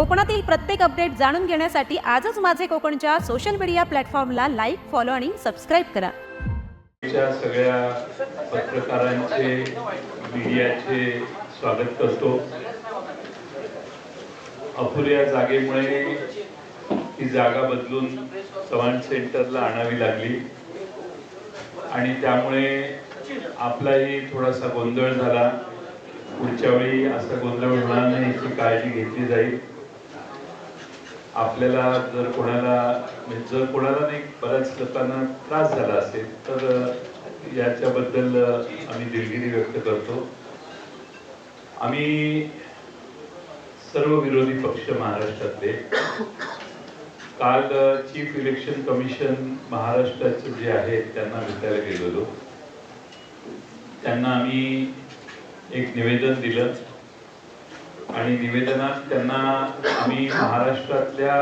कोकणातील प्रत्येक अपडेट जाणून घेण्यासाठी आजच माझे कोकणच्या सोशल मीडिया प्लॅटफॉर्मला लाईक फॉलो आणि सबस्क्राईब करा. सगळ्या पत्रकारांचे मीडियाचे स्वागत करतो. अपुऱ्या जागेमुळे ही जागा बदलून चव्हाण सेंटरला आणावी लागली. आणि त्यामुळे आपलाही थोडासा गोंधळ झाला. पुढच्या वेळी असा गोंधळ होणार नाही याची काळजी घेतली जाईल. आपल्याला जर कोणाला म्हणजे जर कोणाला नाही बऱ्याच लोकांना त्रास झाला असेल तर याच्याबद्दल आम्ही दिलगिरी व्यक्त करतो. आम्ही सर्व विरोधी पक्ष महाराष्ट्रातले काल चीफ इलेक्शन कमिशन महाराष्ट्राचे जे आहेत त्यांना भेटायला गेलेलो. त्यांना आम्ही एक निवेदन दिलं. आणि निवेदनात त्यांना आम्ही महाराष्ट्रातल्या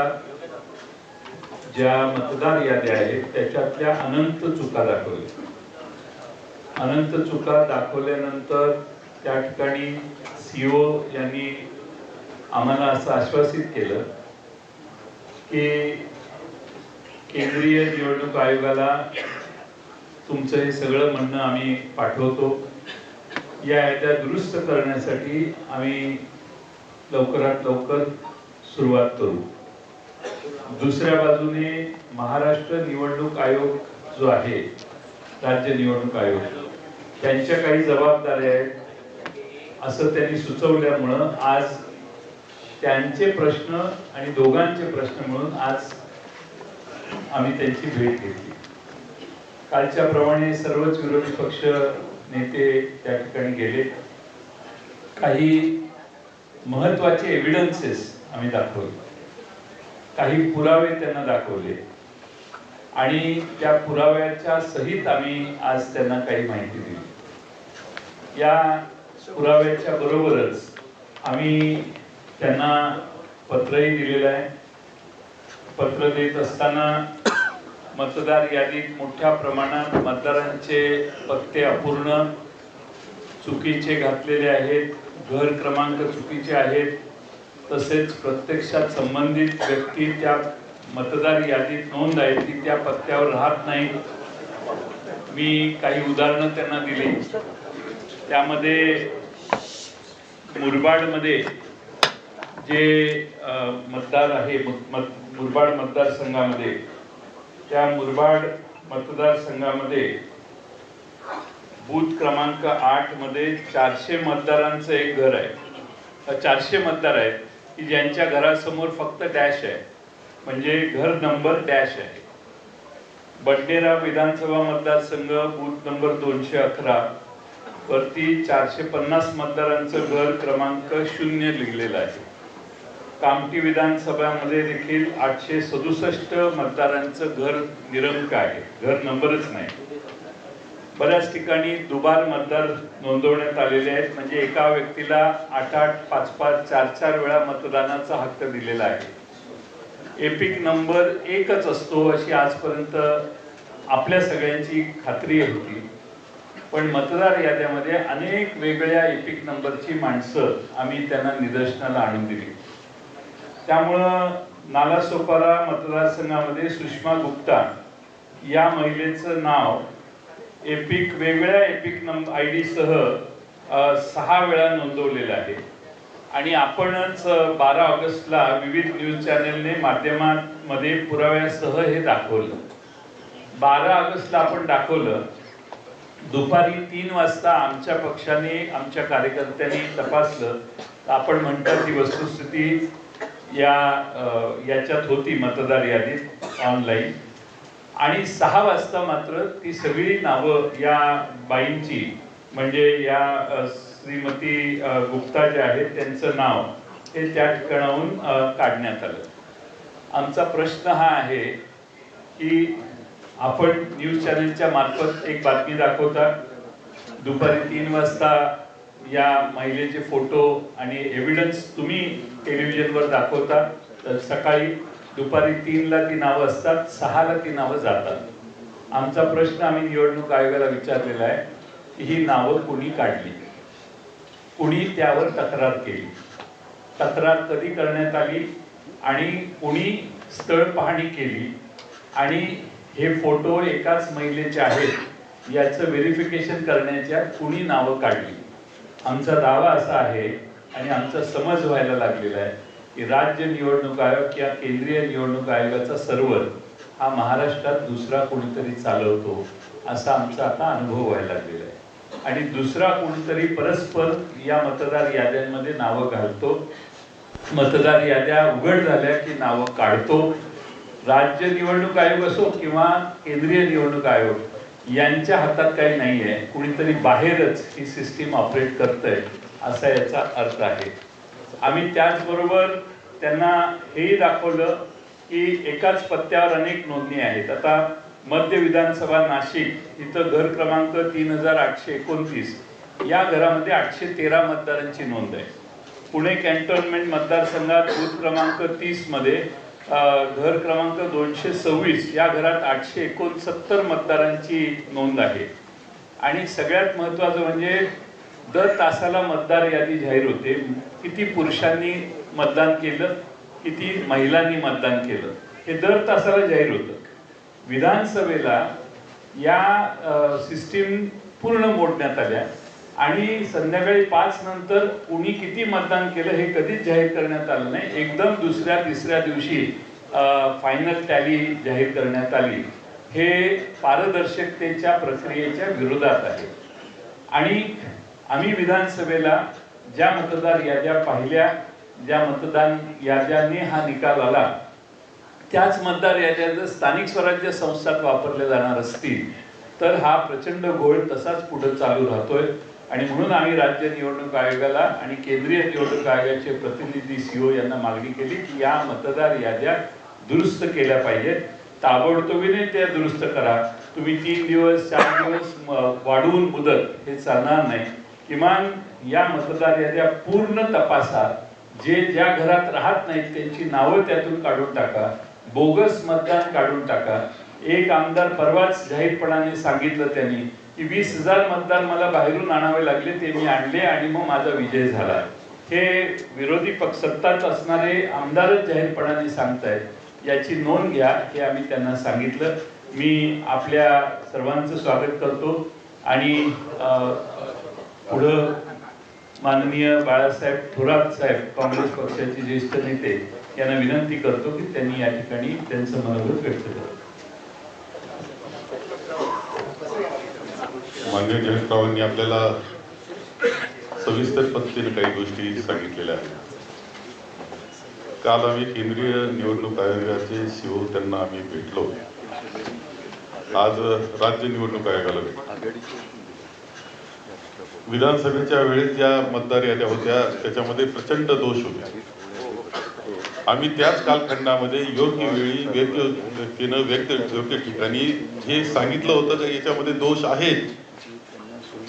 ज्या मतदार याद्या आहेत त्याच्यातल्या अनंत चुका दाखवल्या. अनंत चुका दाखवल्यानंतर त्या ठिकाणी सीओ यांनी आम्हाला असं आश्वासित केलं की केंद्रीय निवडणूक आयोगाला तुमचं हे सगळं म्हणणं आम्ही पाठवतो. या याद्या दुरुस्त करण्यासाठी आम्ही लवकरात लवकर सुरुवात करू. दुसऱ्या बाजूने महाराष्ट्र निवडणूक आयोग जो आहे राज्य निवडणूक आयोग त्यांच्या काही जबाबदाऱ्या आहेत. असं त्यांनी सुचवल्यामुळं आज त्यांचे प्रश्न आणि दोघांचे प्रश्न म्हणून आज आम्ही त्यांची भेट घेतली. कालच्या प्रमाणे सर्वच विरोधी पक्ष नेते त्या ठिकाणी गेले. काही महत्त्वाचे एव्हिडन्सेस आम्ही दाखवले. काही पुरावे त्यांना दाखवले. आणि त्या पुराव्याच्या सहित आम्ही आज त्यांना काही माहिती दिली. या पुराव्याच्या बरोबरच आम्ही त्यांना पत्रही दिलेलं आहे. पत्र देत असताना मतदार यादीत मोठ्या प्रमाणात मतदारांचे पत्ते अपूर्ण चुकीचे घातलेले आहेत घर क्रमांक चुकीचे आहेत तसेच प्रत्यक्षात संबंधित व्यक्ती त्या मतदार यादीत नोंद आहे ती त्या पत्त्यावर राहत नाही. मी काही उदाहरणं त्यांना दिली. त्यामध्ये मुरबाडमध्ये जे मतदार आहे मत- मुरबाड मतदारसंघामध्ये त्या मुरबाड मतदारसंघामध्ये बूथ क्रमांक आठमध्ये चारशे मतदारांचं एक घर आहे. चारशे मतदार आहेत की ज्यांच्या घरासमोर फक्त डॅश आहे. म्हणजे घर नंबर डॅश आहे. बंडेरा विधानसभा मतदारसंघ बूथ नंबर दोनशे अकरा. वरती चारशे पन्नास मतदारांचं घर क्रमांक शून्य लिहिलेलं आहे. कामठी विधानसभामध्ये देखील आठशे सदुसष्ट मतदारांचं घर निरंक आहे. घर नंबरच नाही. बऱ्याच ठिकाणी दुबार मतदार नोंदवण्यात आलेले आहेत. म्हणजे एका व्यक्तीला आठ आठ पाच पाच चार चार वेळा मतदानाचा हक्क दिलेला आहे. एपिक नंबर एकच असतो अशी आजपर्यंत आपल्या सगळ्यांची खात्री होती. पण मतदार याद्यामध्ये अनेक वेगळ्या एपिक नंबरची माणसं आम्ही त्यांना निदर्शनाला आणून दिली. त्यामुळं नालासोपारा मतदारसंघामध्ये सुषमा गुप्ता या महिलेचं नाव एपिक वेगळ्या एपिक नंबर आय डीसह सहा वेळा नोंदवलेलं आहे. आणि आपणच बारा ऑगस्टला विविध न्यूज चॅनलने माध्यमांमध्ये पुराव्यासह हे दाखवलं. बारा ऑगस्टला आपण दाखवलं. दुपारी तीन वाजता आमच्या पक्षाने आमच्या कार्यकर्त्यांनी तपासलं. तर आपण म्हणतात ती वस्तुस्थिती या याच्यात होती मतदार यादीत ऑनलाईन आणि सहा वाजता मात्र ती सगळी नावं या बाईंची म्हणजे या श्रीमती गुप्ता ज्या आहेत त्यांचं नाव हे त्या ठिकाणाहून काढण्यात आलं. आमचा प्रश्न हा आहे की आपण न्यूज चॅनलच्या मार्फत एक बातमी दाखवता दुपारी तीन वाजता या महिलेचे फोटो आणि एव्हिडन्स तुम्ही टेलिव्हिजनवर दाखवता तर सकाळी दुपारी तीनला ती नावं असतात सहाला ती नावं जातात. आमचा प्रश्न आम्ही निवडणूक आयोगाला विचारलेला आहे की ही नावं कुणी काढली? कुणी त्यावर तक्रार केली? तक्रार कधी करण्यात आली? आणि कुणी स्थळ पाहणी केली? आणि हे फोटो एकाच महिलेचे आहेत याचं व्हेरिफिकेशन करण्याच्या कुणी नावं काढली? आमचा दावा असा आहे आणि आमचा समज व्हायला लागलेला आहे. की राज्य निवडणूक आयोग किंवा केंद्रीय निवडणूक आयोगाचा सर्व्हर हा महाराष्ट्रात दुसरा कोणीतरी चालवतो असा आमचा आता अनुभव व्हायला लागलेला आहे. आणि दुसरा कोणीतरी परस्पर या मतदार याद्यांमध्ये नावं घालतो. मतदार याद्या उघड झाल्या की नावं काढतो. राज्य निवडणूक आयोग असो किंवा केंद्रीय निवडणूक आयोग यांच्या हातात काही नाही आहे कुणीतरी बाहेरच ही सिस्टीम ऑपरेट करतंय असा याचा अर्थ आहे. आम्ही त्याचबरोबर त्यांना हेही दाखवलं की एकाच पत्त्यावर अनेक नोंदणी आहेत. आता मध्य विधानसभा नाशिक इथं घर क्रमांक तीन हजार आठशे एकोणतीस या घरामध्ये आठशे तेरा मतदारांची नोंद आहे. पुणे कॅन्टोन्मेंट मतदारसंघात बूथ क्रमांक तीसमध्ये घर क्रमांक दोनशे सव्वीस या घरात आठशे एकोणसत्तर मतदारांची नोंद आहे. आणि सगळ्यात महत्वाचं म्हणजे दर तासाला मतदार यादी जाहीर होते. किती पुरुषांनी मतदान केलं किती महिलांनी मतदान केलं हे दर तासाला जाहीर होतं. विधानसभेला या सिस्टीम पूर्ण मोडण्यात आल्या आणि संध्याकाळी पाच नंतर कुणी किती मतदान केलं हे कधीच जाहीर करण्यात आलं नाही. एकदम दुसऱ्या तिसऱ्या दिवशी फायनल टॅली जाहीर करण्यात आली. हे पारदर्शकतेच्या प्रक्रियेच्या विरोधात आहे. आणि आम्ही विधानसभेला ज्या मतदार याद्या पाहिल्या ज्या मतदान याद्यांनी हा निकाल आला त्याच मतदार याद्या जर स्थानिक स्वराज्य संस्थात वापरल्या जाणार असतील तर हा प्रचंड घोळ तसाच पुढे चालू राहतोय. आणि म्हणून आम्ही राज्य निवडणूक आयोगाला आणि केंद्रीय निवडणूक आयोगाचे प्रतिनिधी सीओ यांना मागणी केली की या मतदार याद्या दुरुस्त केल्या पाहिजेत. ताबडतोबीने त्या दुरुस्त करा. तुम्ही तीन दिवस चार दिवस वाढवून मुदत हे चालणार नाही. किमान या मतदार याद्या पूर्ण तपासा. जे ज्या घरात राहत नाहीत त्यांची नावं त्यातून काढून टाका. बोगस मतदान काढून टाका. एक आमदार परवाच जाहीरपणाने सांगितलं त्यांनी की वीस हजार मतदार मला बाहेरून आणावे लागले ते मी आणले आणि मग माझा विजय झाला. हे विरोधी पक्ष सत्ताच असणारे आमदारच जाहीरपणाने सांगतायत. याची नोंद घ्या हे आम्ही त्यांना सांगितलं. मी आपल्या सर्वांचं स्वागत करतो आणि पुढं माननीय बाळासाहेब थोरात साहेब काँग्रेस पक्षाचे ज्येष्ठ नेते यांना विनंती करतो की त्यांनी या ठिकाणी त्यांचं मनोगत व्यक्त करावं माननीय जयंतरावांनी आपल्याला सविस्तर पद्धतीने काही गोष्टी सांगितलेल्या आहेत. काल आम्ही केंद्रीय निवडणूक आयोगाचे सीओ त्यांना आम्ही भेटलो. आज राज्य निवडणूक आयोगाला भेटलो. विधानसभेच्या वेळेस ज्या मतदार याद्या होत्या त्याच्यामध्ये प्रचंड दोष होते. आम्ही त्याच कालखंडामध्ये योग्य वेळी व्यक्त व्यक्तीनं व्यक्त योग्य ठिकाणी हे सांगितलं होतं का याच्यामध्ये दोष आहेत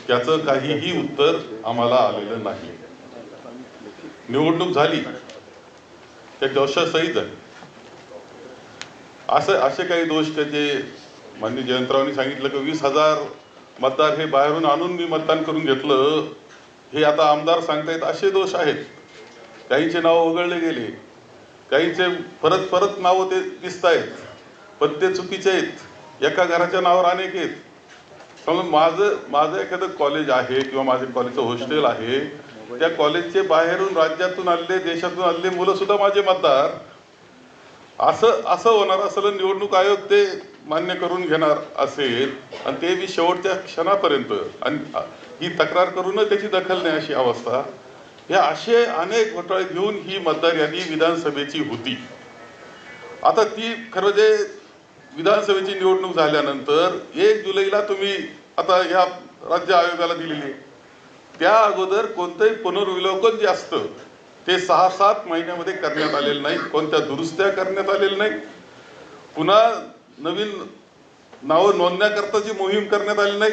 त्याचं काहीही उत्तर आम्हाला आलेलं नाही. निवडणूक झाली. त्या दोषासहित असं असे काही दोष त्याचे जे मान्य जयंतरावांनी सांगितलं की वीस हजार मतदार हे बाहेरून आणून मी मतदान करून घेतलं हे आता आमदार सांगतायत असे दोष आहेत. काहींचे नावं वगळले गेले काहींचे परत परत नावं ते दिसत आहेत पण ते चुकीचे आहेत. एका घराच्या नावावर अनेक आहेत. समजा माझं माझं एखादं कॉलेज आहे किंवा माझं कॉलेजचं हॉस्टेल आहे त्या कॉलेजचे बाहेरून राज्यातून आलेले देशातून आलेले मुलं सुद्धा माझे मतदार. असं असं होणार असलं निवडणूक आयोग ते मान्य करून घेणार असेल आणि ते बी शेवटच्या क्षणापर्यंत आणि ही तक्रार करूनच त्याची दखल नाही अशी अवस्था या असे अनेक घोटाळे घेऊन ही मतदार यादी विधानसभेची होती आता ती खरं जे विधानसभेची निवडणूक झाल्यानंतर एक जुलैला तुम्ही आता या राज्य आयोगाला दिलेली आहे. त्या अगोदर कोणतंही पुनर्विलोकन जे असतं ते सहा सात महिन्यामध्ये करण्यात आलेलं नाही कोणत्या दुरुस्त्या करण्यात आलेल्या नाही पुन्हा नवीन नावं नोंदण्याकरताची मोहीम करण्यात आली नाही.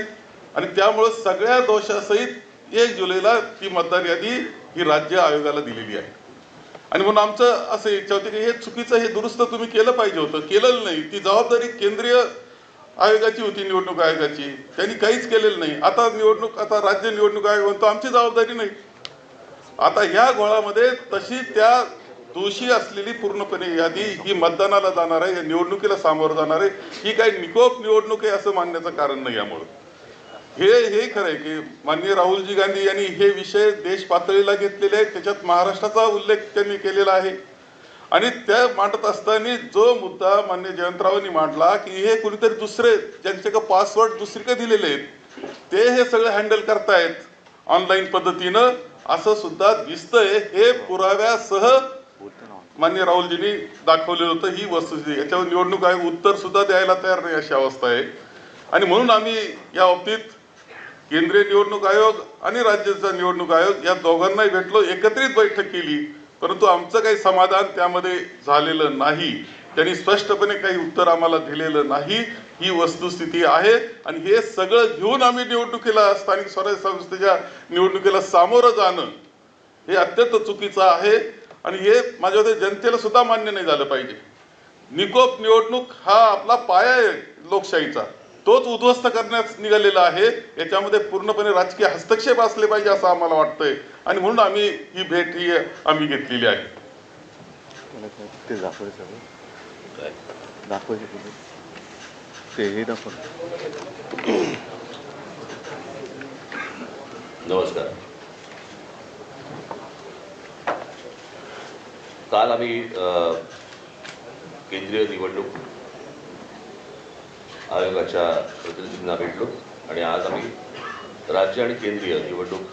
आणि त्यामुळं सगळ्या दोषासहित एक जुलैला ती मतदार यादी ही राज्य आयोगाला दिलेली आहे. आणि म्हणून आमचं असं इच्छा होती की हे चुकीचं हे दुरुस्त तुम्ही केलं पाहिजे होतं. केलेलं नाही. ती जबाबदारी केंद्रीय आयोगाची होती निवडणूक आयोगाची. त्यांनी काहीच केलेलं नाही. आता निवडणूक आता राज्य निवडणूक आयोग म्हणतो आमची जबाबदारी नाही. आता ह्या गोळामध्ये तशी त्या दोषी असलेली पूर्णपणे यादी ही मतदानाला जाणार आहे या निवडणुकीला सामोरं जाणार आहे. ही काही निकोप निवडणूक आहे असं मानण्याचं कारण नाही यामुळं. हे हे खरं आहे की माननीय राहुलजी गांधी यांनी हे विषय देश पातळीला घेतलेले आहेत त्याच्यात महाराष्ट्राचा उल्लेख त्यांनी केलेला आहे. आणि त्या मांडत असताना जो मुद्दा मान्य जयंतरावांनी मांडला की हे कुणीतरी दुसरे ज्यांचे का पासवर्ड दुसरीकडे दिलेले आहेत ते हे सगळं हँडल करतायत ऑनलाईन पद्धतीनं. असं सुद्धा दिसतंय हे पुराव्यासह मान्य राहुलजींनी दाखवलेलं होतं ही वस्तुस्थिती. याच्यावर निवडणूक आयोग उत्तर सुद्धा द्यायला तयार नाही अशी अवस्था आहे. आणि म्हणून आम्ही या बाबतीत केंद्रीय निवडणूक आयोग आणि राज्याचा निवडणूक आयोग या दोघांनाही भेटलो एकत्रित बैठक केली. परंतु आमचं काही समाधान त्यामध्ये झालेलं नाही. त्यांनी स्पष्टपणे काही उत्तर आम्हाला दिलेलं नाही. ही वस्तुस्थिती आहे. आणि हे सगळं घेऊन आम्ही निवडणुकीला स्थानिक स्वराज्य संस्थेच्या निवडणुकीला सामोरं जाणं हे अत्यंत चुकीचं आहे. आणि हे माझ्या मते जनतेला सुद्धा मान्य नाही झालं पाहिजे. निकोप निवडणूक हा आपला पाया आहे लोकशाहीचा. तोच उद्ध्वस्त करण्यास निघालेला आहे. याच्यामध्ये पूर्णपणे राजकीय हस्तक्षेप असले पाहिजे असं आम्हाला वाटतंय. आणि म्हणून आम्ही ही भेट ही आम्ही घेतलेली आहे. दाखवायचं कुठे ते हे दाखव नमस्कार काल आम्ही केंद्रीय निवडणूक आयोगाच्या प्रतिनिधींना भेटलो आणि आज आम्ही राज्य आणि केंद्रीय निवडणूक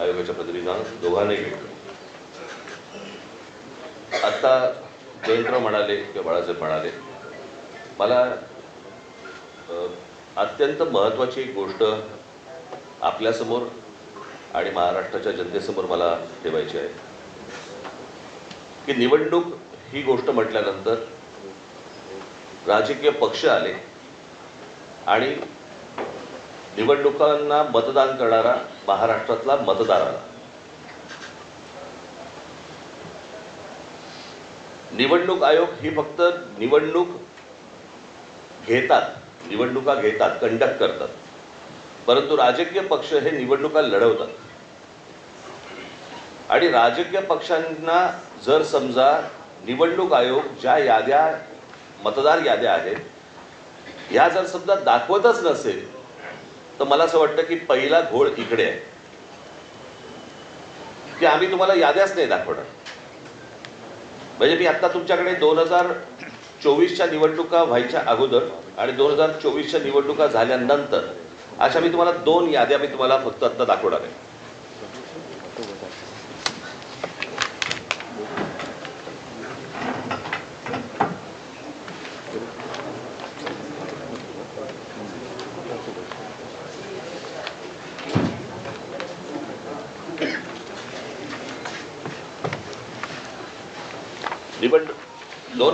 आयोगाच्या प्रतिनिधींना दोघांनाही भेटलो आत्ता जयंतराव म्हणाले किंवा बाळासाहेब म्हणाले मला अत्यंत महत्त्वाची एक गोष्ट आपल्यासमोर आणि महाराष्ट्राच्या जनतेसमोर मला ठेवायची आहे. की निवडणूक ही गोष्ट म्हटल्यानंतर राजकीय पक्ष आले आणि निवडणुकांना मतदान करणारा महाराष्ट्रातला मतदार आला. निवडणूक आयोग ही फक्त निवडणूक घेतात निवडणुका घेतात कंडक्ट करतात. परंतु राजकीय पक्ष हे निवडणुका लढवतात. आणि राजकीय पक्षांना जर समजा निवडणूक आयोग ज्या याद्या मतदार याद्या आहेत ह्या जर समजा दाखवतच नसेल तर मला असं वाटतं की पहिला घोळ इकडे आहे. की आम्ही तुम्हाला याद्याच नाही दाखवणार. म्हणजे मी आता तुमच्याकडे दोन हजार चोवीसच्या निवडणुका व्हायच्या अगोदर आणि दोन हजार चोवीसच्या निवडणुका झाल्यानंतर अशा मी तुम्हाला दोन याद्या मी तुम्हाला फक्त आता दाखवणार आहे निवडणूक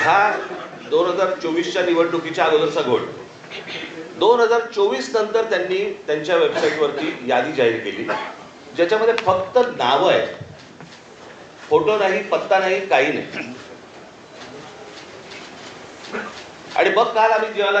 हा दोन हजार चोवीसच्या निवडणुकीच्या अगोदरचा घोळ. दोन हजार चोवीस नंतर त्यांनी त्यांच्या वेबसाईटवरती यादी जाहीर केली ज्याच्यामध्ये फक्त नावं आहेत. फोटो नाही पत्ता नाही काही नाही. आणि मग काल आम्ही जेव्हा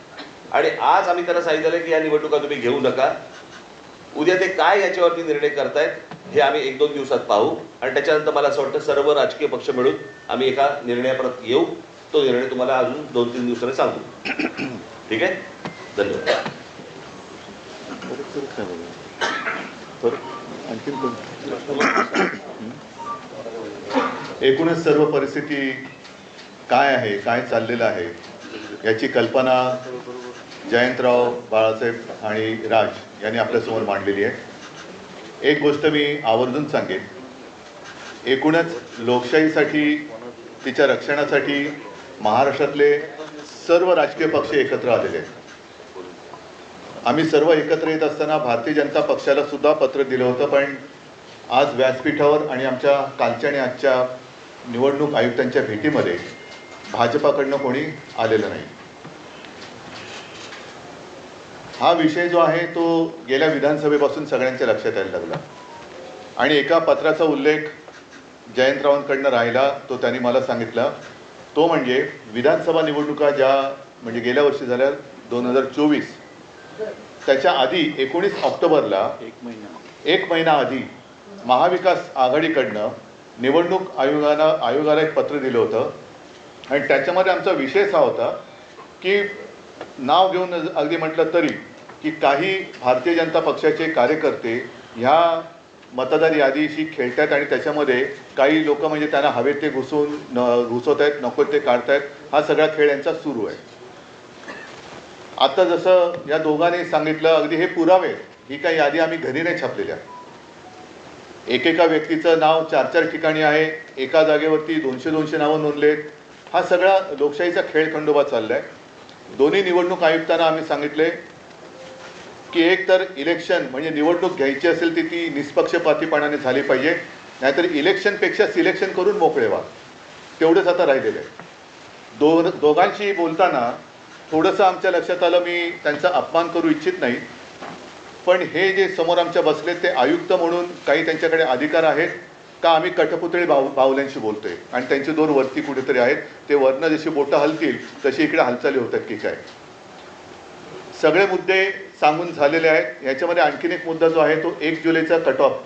आणि आज आम्ही त्यांना सांगितलं की या निवडणुका तुम्ही घेऊ नका. उद्या ते काय याच्यावरती निर्णय करतायत हे आम्ही एक दोन दिवसात पाहू. आणि त्याच्यानंतर मला असं वाटतं सर्व राजकीय पक्ष मिळून आम्ही एका निर्णयाप्रत येऊ. तो निर्णय तुम्हाला अजून दोन तीन दिवसांनी सांगू ठीक आहे? धन्यवाद. आणखीन एकूणच सर्व परिस्थिती काय आहे काय चाललेलं आहे याची कल्पना जयंतराव बाळासाहेब आणि राज यांनी आपल्यासमोर मांडलेली आहे. एक गोष्ट मी आवर्जून सांगेन. एकूणच लोकशाहीसाठी तिच्या रक्षणासाठी महाराष्ट्रातले सर्व राजकीय पक्ष एकत्र आलेले आहेत. आम्ही सर्व एकत्र येत असताना भारतीय जनता पक्षाला सुद्धा पत्र दिलं होतं पण आज व्यासपीठावर आणि आमच्या कालच्या आणि आजच्या निवडणूक आयुक्तांच्या भेटीमध्ये भाजपाकडनं कोणी आलेलं नाही. हा विषय जो आहे तो गेल्या विधानसभेपासून सगळ्यांच्या लक्षात यायला लागला. आणि एका पत्राचा उल्लेख जयंतरावांकडनं राहिला तो त्यांनी मला सांगितला. तो म्हणजे विधानसभा निवडणुका ज्या म्हणजे गेल्या वर्षी झाल्या दोन हजार चोवीस त्याच्या आधी एकोणीस ऑक्टोबरला एक महिना. एक महिना आधी महाविकास आघाडीकडनं निवडणूक आयोगाला आयोगाला एक पत्र दिलं होतं. आणि त्याच्यामध्ये आमचा विषय असा होता की नाव घेऊन अगदी म्हटलं तरी की काही भारतीय जनता पक्षाचे कार्यकर्ते ह्या मतदार यादीशी खेळतात आणि त्याच्यामध्ये काही लोक म्हणजे त्यांना हवे ते घुसून न घुसवत आहेत नको ते काढतायत हा सगळा खेळ यांचा सुरू आहे. आता जसं या दोघांनी सांगितलं अगदी हे पुरावे ही काही यादी आम्ही घरी नाही छापलेल्या. एकेका व्यक्तीचं नाव चार चार ठिकाणी आहे एका जागेवरती दोनशे दोनशे नावं नोंदलेत. हा सगळा लोकशाहीचा खेळ खंडोबा चाललाय. दोन्ही निवडणूक आयुक्तांना आम्ही सांगितले की एक तर इलेक्शन म्हणजे निवडणूक घ्यायची असेल ती ती निष्पक्षपातीपणाने झाली पाहिजे. नाहीतर इलेक्शनपेक्षा सिलेक्शन करून मोकळे व्हा. तेवढंच आता राहिलेलं आहे. दो दोघांशी बोलताना थोडंसं आमच्या लक्षात आलं मी त्यांचा अपमान करू इच्छित नाही. पण हे जे समोर आमच्या बसलेत ते आयुक्त म्हणून काही त्यांच्याकडे अधिकार आहेत का आम्ही कठपुतळी बाहु बाहुल्यांशी बोलतोय? आणि त्यांचे दोन वरती कुठेतरी आहेत. ते वरनं जशी बोटं हलतील तशी इकडे हालचाली होतात की काय? सगळे मुद्दे सांगून झालेले आहेत. याच्यामध्ये आणखीन एक मुद्दा जो आहे तो एक जुलैचा कट ऑफ